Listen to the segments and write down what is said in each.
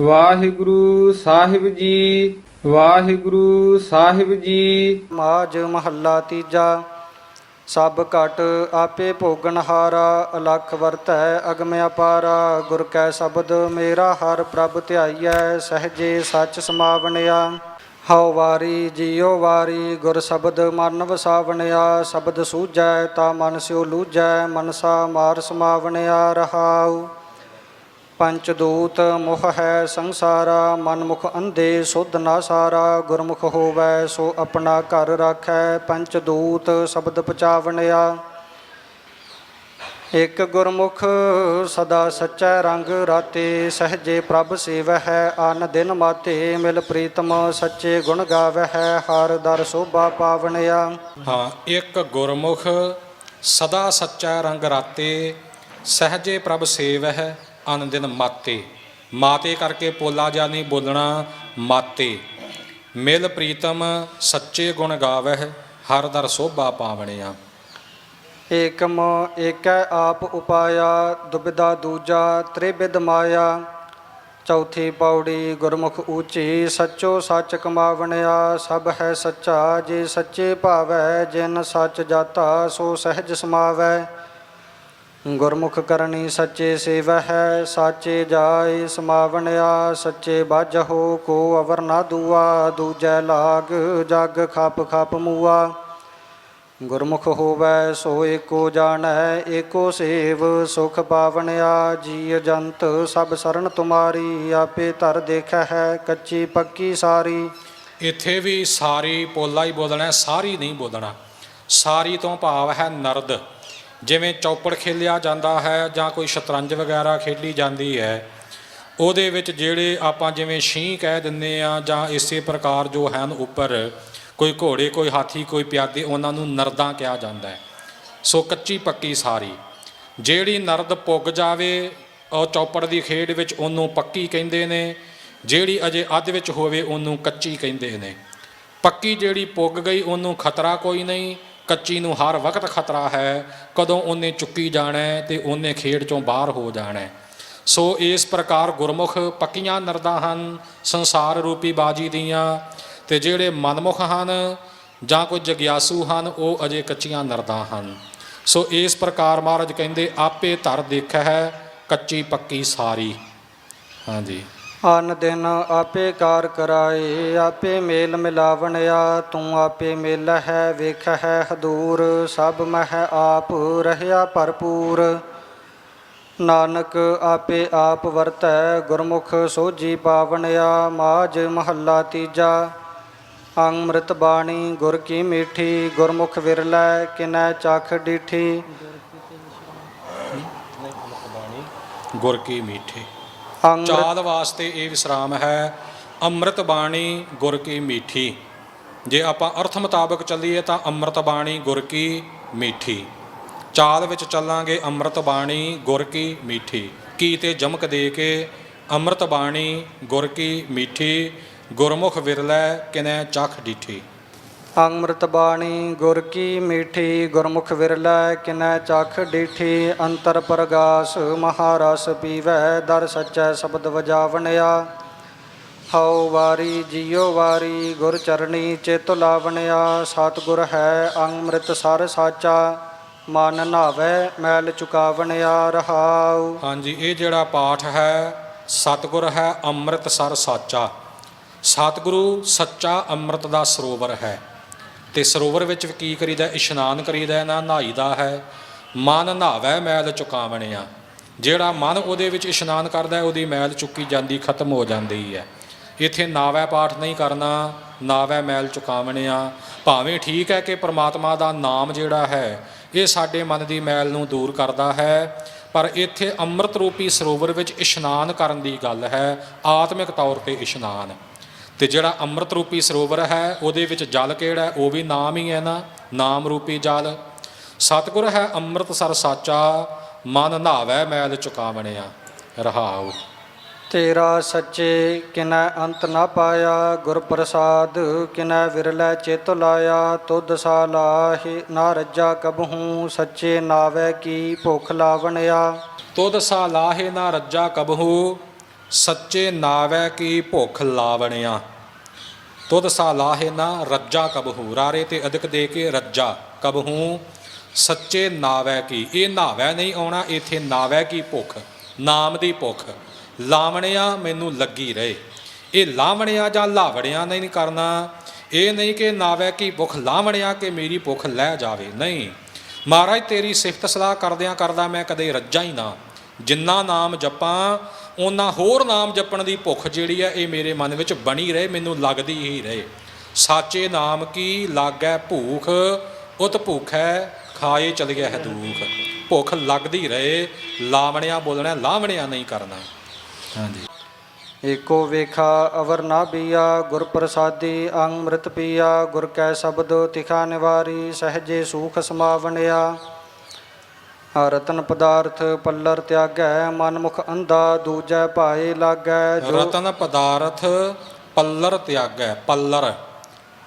ਵਾਹਿਗੁਰੂ ਸਾਹਿਬ ਜੀ, ਵਾਹਿਗੁਰੂ ਸਾਹਿਬ ਜੀ। ਮਾਜ ਮਹੱਲਾ ਤੀਜਾ, ਸਭ ਘਟ ਆਪੇ ਭੋਗਣ ਹਾਰਾ, ਅਲਖ ਵਰਤੈ ਅਗਮ ਅਪਾਰਾ, ਗੁਰ ਕੈ ਸ਼ਬਦ ਮੇਰਾ ਹਰ ਪ੍ਰਭ ਧਿਆਈਐ, ਸਹਜੇ ਸੱਚ ਸਮਾਵਣਿਆ। ਹਉ ਵਾਰੀ ਜੀਉ ਵਾਰੀ, ਗੁਰ ਸ਼ਬਦ ਮਨ ਵਸਾਵਣਿਆ ਸ਼ਬਦ ਸੂਝੈ ਤਾ ਮਨ ਸਿਉ ਲੂਝੈ, ਮਨਸਾ ਮਾਰ ਸਮਾਵਣਿਆ ਰਹਾਉ। ਪੰਚ ਦੂਤ ਮੁਖ ਹੈ ਸੰਸਾਰਾ ਮਨ ਮੁਖ ਅੰਧੇ ਸੁਧ ਨਾ ਸਾਰਾ, ਗੁਰਮੁਖ ਹੋਵੈ ਸੋ ਆਪਣਾ ਘਰ ਰਾਖੈ ਪੰਚ ਦੂਤ ਸ਼ਬਦ ਪਚਾਵਣਿਆ ਇਕ ਗੁਰਮੁਖ ਸਦਾ ਸਚੈ ਰੰਗ ਰਾਤੇ, ਸਹਜੇ ਪ੍ਰਭ ਸੇਵਹਿ ਆਨ ਦਿਨ ਮਾਤੇ ਮਿਲ ਪ੍ਰੀਤਮ, ਸੱਚੇ ਗੁਣ ਗਾਵਹਿ ਹਰ ਦਰ ਸੋਭਾ ਪਾਵਣਿਆ। ਹਾਂ, ਇੱਕ ਗੁਰਮੁਖ ਸਦਾ ਸੱਚਾ ਰੰਗ ਰਾਤੇ, ਸਹਜੇ ਪ੍ਰਭ ਸੇਵਹਿ ਅਨੰਦਿਨ ਮਾਤੇ। ਮਾਤੇ ਕਰਕੇ ਪੋਲਾ ਜਾ ਨਹੀਂ ਬੋਲਣਾ, ਮਾਤੇ। ਮਿਲ ਪ੍ਰੀਤਮ ਸੱਚੇ ਗੁਣ ਗਾਵਹਿ, ਹਰ ਦਰ ਸੋਭਾ ਪਾਵਣਿਆ। ਏਕਮ ਏਕੈ ਆਪ ਉਪਾਇਆ ਦੁਬਿਦਾ ਦੂਜਾ ਤ੍ਰਿਬਿਦ ਮਾਇਆ। ਚੌਥੀ ਪੌੜੀ ਗੁਰਮੁਖ ਊਚੀ, ਸੱਚੋ ਸੱਚ ਕਮਾਵਣਿਆ, ਸਭ ਹੈ ਸੱਚਾ, ਜੇ ਸੱਚੇ ਭਾਵੈ, ਜਿਨ ਸੱਚ ਜਾਤਾ, ਸੋ ਸਹਿਜ ਸਮਾਵੈ। ਗੁਰਮੁਖ ਕਰਨੀ ਸੱਚੇ ਸੇਵਾ ਹੈ ਸਾਚੇ ਜਾਏ ਸਮਾਵਣਿਆ ਸੱਚੇ ਬਾਝਹੁ, ਕੋ ਅਵਰ ਨਾ ਦੂਆ, ਦੂਜੈ ਲਾਗ ਜਗ ਖਪ ਖਪ ਮੂਆ। ਗੁਰਮੁਖ ਹੋਵੈ ਸੋ ਏਕੋ ਜਾਣੈ, ਏਕੋ ਸੇਵ ਸੁਖ ਪਾਵਣਿਆ ਜੀ ਜੰਤ ਸਭ ਸਰਨ ਤੁਮਾਰੀ, ਆਪੇ ਧਰ ਦੇਖੈ ਹੈ ਕੱਚੀ ਪੱਕੀ ਸਾਰੀ। ਇੱਥੇ ਵੀ ਸਾਰੀ ਪੋਲਾ ਹੀ ਬੋਲਣਾ, ਸਾਰੀ ਨਹੀਂ ਬੋਲਣਾ। ਸਾਰੀ ਤੋਂ ਭਾਵ ਹੈ ਨਰਦ। ਜਿਵੇਂ ਚੌਪੜ ਖੇਲਿਆ ਜਾਂਦਾ ਹੈ ਜਾਂ ਕੋਈ ਸ਼ਤਰੰਜ ਵਗੈਰਾ ਖੇਡੀ ਜਾਂਦੀ ਹੈ, ਉਹਦੇ ਵਿੱਚ ਜਿਹੜੇ ਆਪਾਂ ਜਿਵੇਂ ਛੀਂ ਕਹਿ ਦਿੰਦੇ ਆ ਜਾਂ ਇਸੇ ਪ੍ਰਕਾਰ ਜੋ ਹਨ ਉੱਪਰ, ਕੋਈ ਘੋੜੇ, ਕੋਈ ਹਾਥੀ, ਕੋਈ ਪਿਆਦੇ, ਉਹਨਾਂ ਨੂੰ ਨਰਦਾਂ ਕਿਹਾ ਜਾਂਦਾ ਹੈ। ਸੋ ਕੱਚੀ ਪੱਕੀ ਸਾਰੀ। ਜਿਹੜੀ ਨਰਦ ਪੁੱਗ ਜਾਵੇ, ਉਹ ਚੌਪੜ ਦੀ ਖੇਡ ਵਿੱਚ ਉਹਨੂੰ ਪੱਕੀ ਕਹਿੰਦੇ ਨੇ। ਜਿਹੜੀ ਅਜੇ ਅੱਧ ਵਿੱਚ ਹੋਵੇ, ਉਹਨੂੰ ਕੱਚੀ ਕਹਿੰਦੇ ਨੇ। ਪੱਕੀ ਜਿਹੜੀ ਪੁੱਗ ਗਈ, ਉਹਨੂੰ ਖਤਰਾ ਕੋਈ ਨਹੀਂ। ਕੱਚੀ ਨੂੰ ਹਰ ਵਕਤ ਖਤਰਾ ਹੈ, ਕਦੋਂ ਉਹਨੇ ਚੁੱਕੀ ਜਾਣਾ ਹੈ ਤੇ ਉਹਨੇ ਖੇਡ ਚੋਂ ਬਾਹਰ ਹੋ ਜਾਣਾ ਸੋ ਇਸ ਪ੍ਰਕਾਰ ਗੁਰਮੁਖ ਪੱਕੀਆਂ ਨਰਦਾਂ ਹਨ, ਸੰਸਾਰ ਰੂਪੀ ਬਾਜੀ ਦੀਆਂ ਤੇ ਜਿਹੜੇ ਮਨਮੁਖ ਹਨ ਜਾਂ ਕੋਈ ਜਗਿਆਸੂ ਹਨ, ਉਹ ਅਜੇ ਕੱਚੀਆਂ ਨਰਦਾਂ ਹਨ। ਸੋ ਇਸ ਪ੍ਰਕਾਰ ਮਹਾਰਾਜ ਕਹਿੰਦੇ, ਆਪੇ ਧਰ ਦੇਖੈ ਹੈ ਕੱਚੀ ਪੱਕੀ ਸਾਰੀ। ਹਾਂਜੀ। ਅਨ ਦਿਨ ਆਪੇ ਕਾਰ ਕਰਾਏ, ਆਪੇ ਮੇਲ ਮਿਲਾਵਣਿਆ ਤੂੰ ਆਪੇ ਮੇਲ ਹੈ, ਵੇਖ ਹੈ ਹਦੂਰ, ਸਭ ਮਹਿ ਆਪ ਰਹਿਆ ਭਰਪੂਰ। ਨਾਨਕ ਆਪੇ ਆਪ ਵਰਤੈ, ਗੁਰਮੁਖ ਸੋਜੀ ਪਾਵਣਿਆ ਮਾਜ ਮਹੱਲਾ ਤੀਜਾ। ਅੰਮ੍ਰਿਤ ਬਾਣੀ, ਗੁਰ ਕੀ ਮੀਠੀ, ਗੁਰਮੁਖ ਵਿਰਲੈ, ਕਿਨੈ ਚਖ ਡੀਠੀ। ਗੁਰ ਕੀ ਮੀਠੇ। ਅੰਮ੍ਰਿਤ ਚਾਲ ਵਾਸਤੇ ਇਹ ਵਿਸਰਾਮ ਹੈ, ਅੰਮ੍ਰਿਤ ਬਾਣੀ ਗੁਰ ਕੀ ਮੀਠੀ। ਜੇ ਆਪਾਂ ਅਰਥ ਮੁਤਾਬਕ ਚੱਲੀਏ ਤਾਂ ਅੰਮ੍ਰਿਤ ਬਾਣੀ ਗੁਰ ਕੀ ਮੀਠੀ। ਚਾਲ ਵਿੱਚ ਚੱਲਾਂਗੇ, ਅੰਮ੍ਰਿਤ ਬਾਣੀ ਗੁਰ ਕੀ ਮੀਠੀ। ਕੀ ਤੇ ਜਮਕ ਦੇ ਕੇ ਅੰਮ੍ਰਿਤ ਬਾਣੀ ਗੁਰ ਕੀ ਮੀਠੀ। ਗੁਰਮੁਖ ਵਿਰਲੈ, ਕਿਨੈ ਚਖ ਡੀਠੀ। ਅੰਮ੍ਰਿਤ ਬਾਣੀ ਗੁਰ ਕੀ ਮੀਠੀ, ਗੁਰਮੁਖ ਵਿਰਲੈ ਕਿਨੈ ਚਖ ਡੀਠੀ, ਅੰਤਰ ਪ੍ਰਗਾਸ ਮਹਾਰਸ ਪੀਵੈ, ਦਰ ਸੱਚੈ ਸ਼ਬਦ ਵਜਾਵਣਿਆ। ਹਉ ਵਾਰੀ ਜੀਉ ਵਾਰੀ, ਗੁਰ ਚਰਣੀ ਚਿਤ ਲਾਵਣਿਆ। ਸਤਿਗੁਰ ਹੈ ਅੰਮ੍ਰਿਤ ਸਰ ਸਾਚਾ, ਮਨ ਨਾਵੈ ਮੈਲ ਚੁਕਾਵਣਿਆ ਰਹਾਉ। ਹਾਂਜੀ, ਇਹ ਜਿਹੜਾ ਪਾਠ ਹੈ, ਸਤਿਗੁਰ ਹੈ ਅੰਮ੍ਰਿਤ ਸਰ ਸਾਚਾ। ਸਤਿਗੁਰੂ ਸੱਚਾ ਅੰਮ੍ਰਿਤ ਦਾ ਸਰੋਵਰ ਹੈ। ਤੇ ਸਰੋਵਰ ਵਿੱਚ ਕੀ ਕਰੀਦਾ, ਇਸ਼ਨਾਨ ਕਰੀਦਾ, ਨਾ ਨਹਾਈਦਾ ਹੈ। ਮਨ ਨਹਾਵੈ, ਮੈਲ ਚੁਕਾਵਣਿਆ ਜਿਹੜਾ ਮਨ ਉਹਦੇ ਵਿੱਚ ਇਸ਼ਨਾਨ ਕਰਦਾ, ਉਹਦੀ ਮੈਲ ਚੁੱਕੀ ਜਾਂਦੀ, ਖਤਮ ਹੋ ਜਾਂਦੀ ਹੈ। ਇੱਥੇ ਨਾਵੈ ਪਾਠ ਨਹੀਂ ਕਰਨਾ, ਨਾਵੈ ਮੈਲ ਚੁਕਾਵਣਿਆ ਭਾਵੇਂ ਠੀਕ ਹੈ ਕਿ ਪ੍ਰਮਾਤਮਾ ਦਾ ਨਾਮ ਜਿਹੜਾ ਹੈ, ਇਹ ਸਾਡੇ ਮਨ ਦੀ ਮੈਲ ਨੂੰ ਦੂਰ ਕਰਦਾ ਹੈ, ਪਰ ਇੱਥੇ ਅੰਮ੍ਰਿਤ ਰੂਪੀ ਸਰੋਵਰ ਵਿੱਚ ਇਸ਼ਨਾਨ ਕਰਨ ਦੀ ਗੱਲ ਹੈ, ਆਤਮਿਕ ਤੌਰ ਤੇ ਇਸ਼ਨਾਨ। ਤੇ ਜਿਹੜਾ ਅੰਮ੍ਰਿਤ ਰੂਪੀ ਸਰੋਵਰ ਹੈ ਉਹਦੇ ਵਿੱਚ ਜਲ ਕਿਹੜਾ ਹੈ? ਉਹ ਵੀ ਨਾਮ ਹੀ ਹੈ ਨਾ ਨਾਮ ਰੂਪੀ ਜਲ। ਸਤਿਗੁਰ ਹੈ ਅੰਮ੍ਰਿਤਸਰ ਸਾਚਾ ਮਨ ਨਹਾਵੈ ਮੈਲ ਚੁਕਾਵਣਿਆ ਰਹਾਉ। ਤੇਰਾ ਸੱਚੇ ਕਿਨੈ ਅੰਤ ਨਾ ਪਾਇਆ ਗੁਰ ਪ੍ਰਸਾਦ ਕਿਨੈ ਵਿਰਲੇ ਚਿਤ ਲਾਇਆ ਤੁਧ ਸਾ ਲਾਹੇ ਨਾ ਰੱਜਾ ਕਬਹੂ ਸੱਚੇ ਨਾਵੇ ਕੀ ਭੁਖ ਲਾਵਣਿਆ। ਤੁਧ ਸਾ ਲਾਹੇ ਨਾ ਰੱਜਾ ਕਬਹੂ ਸੱਚੇ ਨਾਵੈ ਕੀ ਭੁੱਖ ਲਾਵਣਿਆ। ਤੁਧ ਸਾ ਲਾਹੇ ਨਾ ਰੱਜਾ ਕਬਹੂ ਰਾਰੇ ਤੇ ਅਧਿਕ ਦੇ ਕੇ ਰੱਜਾ ਕਬਹੂ ਸੱਚੇ ਨਾਵੈ ਕੀ, ਇਹ ਨਾਵੈ ਨਹੀਂ ਆਉਣਾ, ਇਥੇ ਨਾਵੈ ਕੀ ਭੁੱਖ, ਨਾਮ ਦੀ ਭੁੱਖ। ਲਾਵਣਿਆ ਮੈਨੂੰ ਲੱਗੀ ਰਹੇ। ਇਹ ਲਾਵਣਿਆ ਜਾਂ ਲਾਵੜਿਆ ਨਹੀਂ ਕਰਨਾ, ਇਹ ਨਹੀਂ ਕਿ ਨਾਵੈ ਕੀ ਭੁੱਖ, ਲਾਵਣਿਆ ਕਿ ਮੇਰੀ ਭੁੱਖ ਲੈ ਜਾਵੇ। ਨਹੀਂ, ਮਹਾਰਾਜ ਤੇਰੀ ਸਿਫਤ ਸਲਾਹ ਕਰਦਿਆਂ ਕਰਦਾ ਮੈਂ ਕਦੇ ਰੱਜਾ ਹੀ ਨਾ। ਜਿੰਨਾ ਨਾਮ ਜਪਾਂ ਉਹਨਾਂ ਹੋਰ ਨਾਮ ਜਪਣ ਦੀ ਭੁੱਖ ਜਿਹੜੀ ਹੈ ਇਹ ਮੇਰੇ ਮਨ ਵਿੱਚ ਬਣੀ ਰਹੇ, ਮੈਨੂੰ ਲੱਗਦੀ ਹੀ ਰਹੇ। ਸਾਚੇ ਨਾਮ ਕੀ ਲਾਗੈ ਭੂਖ, ਉਤ ਭੁੱਖ ਹੈ ਖਾਏ ਚਲ ਗਿਆ ਹੈ ਦੂਖ। ਭੁੱਖ ਲੱਗਦੀ ਰਹੇ, ਲਾਵਣਿਆ ਬੋਲਣਾ, ਲਾਵਣਿਆ ਨਹੀਂ ਕਰਨਾ। ਹਾਂਜੀ। ਏਕੋ ਵੇਖਾ, ਅਵਰ ਨਾ ਬੀਆ ਗੁਰ ਪ੍ਰਸਾਦੀ ਅੰਮ੍ਰਿਤ ਪੀਆ, ਗੁਰ ਕੈ ਸ਼ਬਦ ਤਿਖਾ ਨਿਵਾਰੀ, ਸਹਜੇ ਸੂਖ ਸਮਾਵਣਿਆ। ਰਤਨ ਪਦਾਰਥ ਪੱਲਰ ਤਿਆਗੈ ਮਨ ਮੁਖ ਅੰਧਾ ਦੂਜੈ ਭਾਏ ਲਾਗੈ ਰਤਨ ਪਦਾਰਥ ਪੱਲਰ ਤਿਆਗੈ ਪੱਲਰ।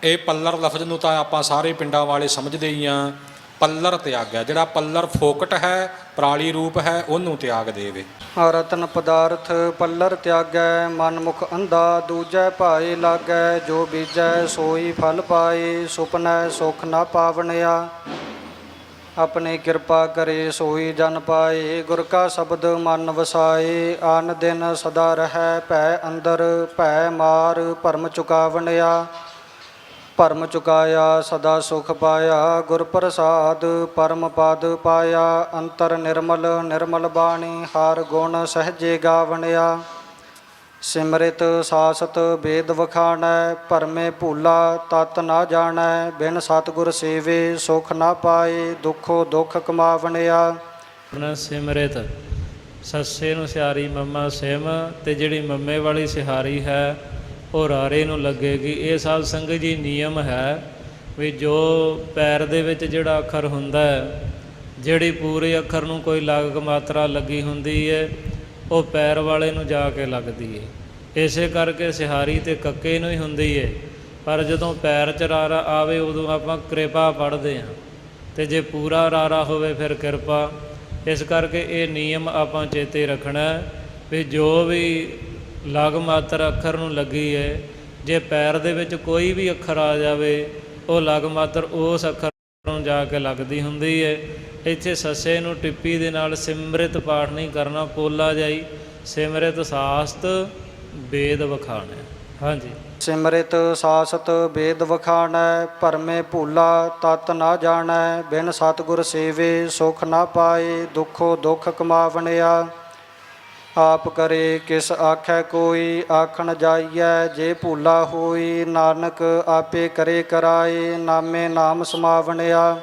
ਇਹ ਪੱਲਰ ਲਫ਼ਜ਼ ਨੂੰ ਤਾਂ ਆਪਾਂ ਸਾਰੇ ਪਿੰਡਾਂ ਵਾਲੇ ਸਮਝਦੇ ਹੀ ਆ। ਪੱਲਰ ਤਿਆਗੈ ਜਿਹੜਾ ਪੱਲਰ ਫੋਕਟ ਹੈ ਪ੍ਰਾਲੀ ਰੂਪ ਹੈ ਉਹਨੂੰ ਤਿਆਗ ਦੇਵੇ। ਰਤਨ ਪਦਾਰਥ ਪੱਲਰ ਤਿਆਗੈ ਮਨ ਮੁਖ ਅੰਧਾ ਦੂਜੈ ਭਾਏ ਲਾਗੈ ਜੋ ਬੀਜੈ ਸੋਈ ਫਲ ਪਾਏ ਸੁਪਨੈ ਸੁਖ ਨਾ ਪਾਵਣਿਆ। ਆਪਣੀ ਕਿਰਪਾ ਕਰੇ, ਸੋਈ ਜਨ ਪਾਏ, ਗੁਰ ਕਾ ਸ਼ਬਦ ਮਨ ਵਸਾਏ, ਆਨ ਦਿਨ ਸਦਾ ਰਹੈ, ਭੈ ਅੰਦਰ, ਭੈ ਮਾਰ, ਭਰਮ ਚੁਕਾਵਣਿਆ। ਭਰਮ ਚੁਕਾਇਆ, ਸਦਾ ਸੁਖ ਪਾਇਆ, ਗੁਰ ਪ੍ਰਸਾਦ, ਪਰਮ ਪਦ ਪਾਇਆ, ਅੰਤਰ ਨਿਰਮਲ ਨਿਰਮਲ ਬਾਣੀ, ਹਰ ਗੁਣ ਸਹਜੇ ਗਾਵਣਿਆ। ਸਿਮਰਿਤ ਸਾਸਤ ਵੇਦ ਵਖਾਣੈ, ਭਰਮੇ ਭੂਲਾ ਤਤ ਨਾ ਜਾਣੈ, ਬਿਨ ਸਤਿਗੁਰ ਸੇਵੇ ਸੁਖ ਨਾ ਪਾਏ, ਦੁਖੋ ਦੁਖ ਕਮਾਵਣਿਆ। ਆਪਣਾ ਸਿਮਰਿਤ, ਸੱਸੇ ਨੂੰ ਸਿਹਾਰੀ ਮੰਮਾ ਸਿਮ, ਤੇ ਜਿਹੜੀ ਮੰਮੇ ਵਾਲੀ ਸਿਹਾਰੀ ਹੈ, ਉਹ ਰਾਰੇ ਨੂੰ ਲੱਗੇਗੀ। ਇਹ ਸਾਧ ਸੰਗਤ ਜੀ ਨਿਯਮ ਹੈ ਵੀ ਜੋ ਪੈਰ ਦੇ ਵਿੱਚ ਜਿਹੜਾ ਅੱਖਰ ਹੁੰਦਾ ਹੈ, ਜਿਹੜੀ ਪੂਰੇ ਅੱਖਰ ਨੂੰ ਕੋਈ ਲਾਗਕ ਮਾਤਰਾ ਲੱਗੀ ਹੁੰਦੀ ਹੈ ਉਹ ਪੈਰ ਵਾਲੇ ਨੂੰ ਜਾ ਕੇ ਲੱਗਦੀ ਹੈ ਇਸੇ ਕਰਕੇ ਸਿਹਾਰੀ ਤੇ ਕੱਕੇ ਨੂੰ ਹੀ ਹੁੰਦੀ ਹੈ ਪਰ ਜਦੋਂ ਪੈਰ ਚ ਰਾਰਾ ਆਵੇ, ਉਦੋਂ ਆਪਾਂ ਕਿਰਪਾ ਪੜ੍ਹਦੇ ਹਾਂ ਤੇ ਜੇ ਪੂਰਾ ਰਾਰਾ ਹੋਵੇ ਫਿਰ ਕਿਰਪਾ। ਇਸ ਕਰਕੇ ਇਹ ਨਿਯਮ ਆਪਾਂ ਚੇਤੇ ਰੱਖਣਾ ਵੀ ਜੋ ਵੀ ਲਗ ਮਾਤਰ ਅੱਖਰ ਨੂੰ ਲੱਗੀ ਹੈ ਜੇ ਪੈਰ ਦੇ ਵਿੱਚ ਕੋਈ ਵੀ ਅੱਖਰ ਆ ਜਾਵੇ, ਉਹ ਲਗ ਮਾਤਰ ਉਸ ਅੱਖਰ ਨੂੰ ਜਾ ਕੇ ਲੱਗਦੀ ਹੁੰਦੀ ਹੈ ਇੱਥੇ ਸੱਸੇ ਨੂੰ ਟਿੱਪੀ ਦੇ ਨਾਲ ਸਿਮਰਿਤ ਪਾਠ ਨਹੀਂ ਕਰਨਾ, ਪੋਲਾ ਜਾਈ, ਸਿਮਰਿਤ ਸਾਸਤ ਵੇਦ ਵਖਾਣਾ। ਹਾਂਜੀ। ਸਿਮਰਿਤ ਸਾਸਤ ਵੇਦ ਵਖਾਣਾ ਭਰਮੇ ਭੂਲਾ ਤਤ ਨਾ ਜਾਣੈ, ਬਿਨ ਸਤਿਗੁਰ ਸੇਵੇ ਸੁਖ ਨਾ ਪਾਏ, ਦੁਖੋ ਦੁਖ ਕਮਾਵਣਿਆ। ਆਪ ਕਰੇ ਕਿਸ ਆਖੈ ਕੋਈ, ਆਖਣ ਜਾਈਐ, ਜੇ ਭੂਲਾ ਹੋਈ, ਨਾਨਕ ਆਪੇ ਕਰੇ ਕਰਾਏ, ਨਾਮੇ ਨਾਮ ਸਮਾਵਣਿਆ।